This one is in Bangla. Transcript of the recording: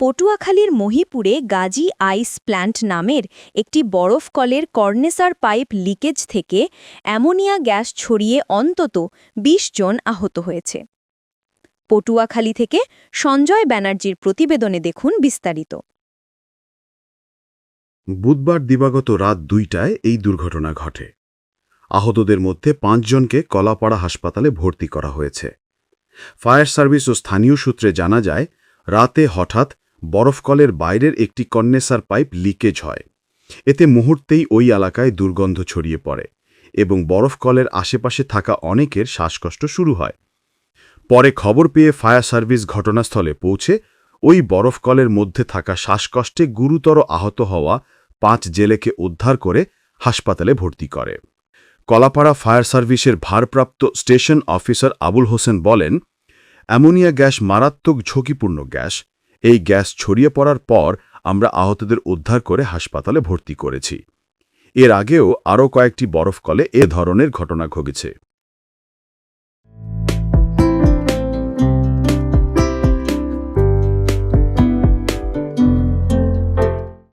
পটুয়াখালীর মহিপুরে গাজী আইস প্ল্যান্ট নামের একটি বরফ কলের কর্নেসার পাইপ লিকেজ থেকে অ্যামোনিয়া গ্যাস ছড়িয়ে অন্তত ২০ জন আহত হয়েছে। পটুয়াখালী থেকে সঞ্জয় ব্যানার্জির প্রতিবেদনে দেখুন বিস্তারিত। বুধবার দিবাগত রাত দুইটায় এই দুর্ঘটনা ঘটে। আহতদের মধ্যে পাঁচজনকে কলাপাড়া হাসপাতালে ভর্তি করা হয়েছে। ফায়ার সার্ভিস ও স্থানীয় সূত্রে জানা যায়, রাতে হঠাৎ বরফকলের বাইরের একটি কন্ডেন্সার পাইপ লিকেজ হয়। এতে মুহূর্তেই ওই এলাকায় দুর্গন্ধ ছড়িয়ে পড়ে এবং বরফকলের আশেপাশে থাকা অনেকের শ্বাসকষ্ট শুরু হয়। পরে খবর পেয়ে ফায়ার সার্ভিস ঘটনাস্থলে পৌঁছে ওই বরফকলের মধ্যে থাকা শ্বাসকষ্টে গুরুতর আহত হওয়া পাঁচ জেলেকে উদ্ধার করে হাসপাতালে ভর্তি করে। কলাপাড়া ফায়ার সার্ভিসের ভারপ্রাপ্ত স্টেশন অফিসার আবুল হোসেন বলেন, অ্যামোনিয়া গ্যাস মারাত্মক ঝুঁকিপূর্ণ গ্যাস এই গ্যাস ছড়িয়ে পড়ার পর আমরা আহতদের উদ্ধার করে হাসপাতালে ভর্তি করেছি। এর আগেও আরও কয়েকটি বরফকলে এ ধরনের ঘটনা ঘটেছে।